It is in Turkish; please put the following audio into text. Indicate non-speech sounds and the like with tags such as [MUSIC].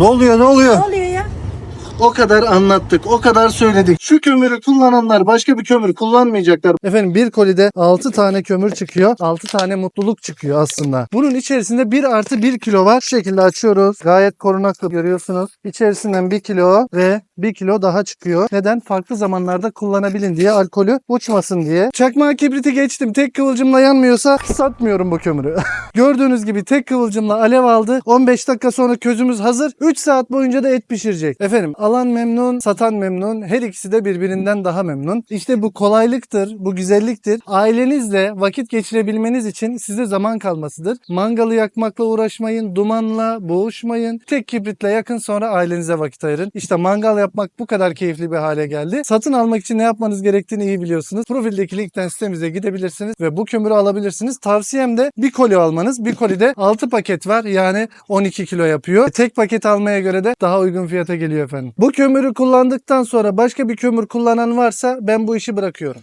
Ne oluyor ne oluyor? Ne oluyor ya? O kadar anlattık, o kadar söyledik. Şu kömürü kullananlar başka bir kömür kullanmayacaklar. Efendim bir kolide 6 tane kömür çıkıyor. 6 tane mutluluk çıkıyor aslında. Bunun içerisinde 1 artı 1 kilo var. Şu şekilde açıyoruz. Gayet korunaklı görüyorsunuz. İçerisinden 1 kilo ve 1 kilo daha çıkıyor. Neden? Farklı zamanlarda kullanabilin diye. Alkolü uçmasın diye. Çakmağı kibriti geçtim. Tek kıvılcımla yanmıyorsa satmıyorum bu kömürü. [LAUGHS] Gördüğünüz gibi tek kıvılcımla alev aldı. 15 dakika sonra közümüz hazır. 3 saat boyunca da et pişirecek. Efendim alan memnun, satan memnun. Her ikisi de birbirinden daha memnun. İşte bu kolaylıktır, bu güzelliktir. Ailenizle vakit geçirebilmeniz için size zaman kalmasıdır. Mangalı yakmakla uğraşmayın, dumanla boğuşmayın. Tek kibritle yakın sonra ailenize vakit ayırın. İşte mangal yapmak bu kadar keyifli bir hale geldi. Satın almak için ne yapmanız gerektiğini iyi biliyorsunuz. Profildeki linkten sitemize gidebilirsiniz ve bu kömürü alabilirsiniz. Tavsiyem de bir koli almanız. Bir kolide 6 paket var yani 12 kilo yapıyor. Tek paket almaya göre de daha uygun fiyata geliyor efendim. Bu kömürü kullandıktan sonra başka bir kömür kullanan varsa ben bu işi bırakıyorum.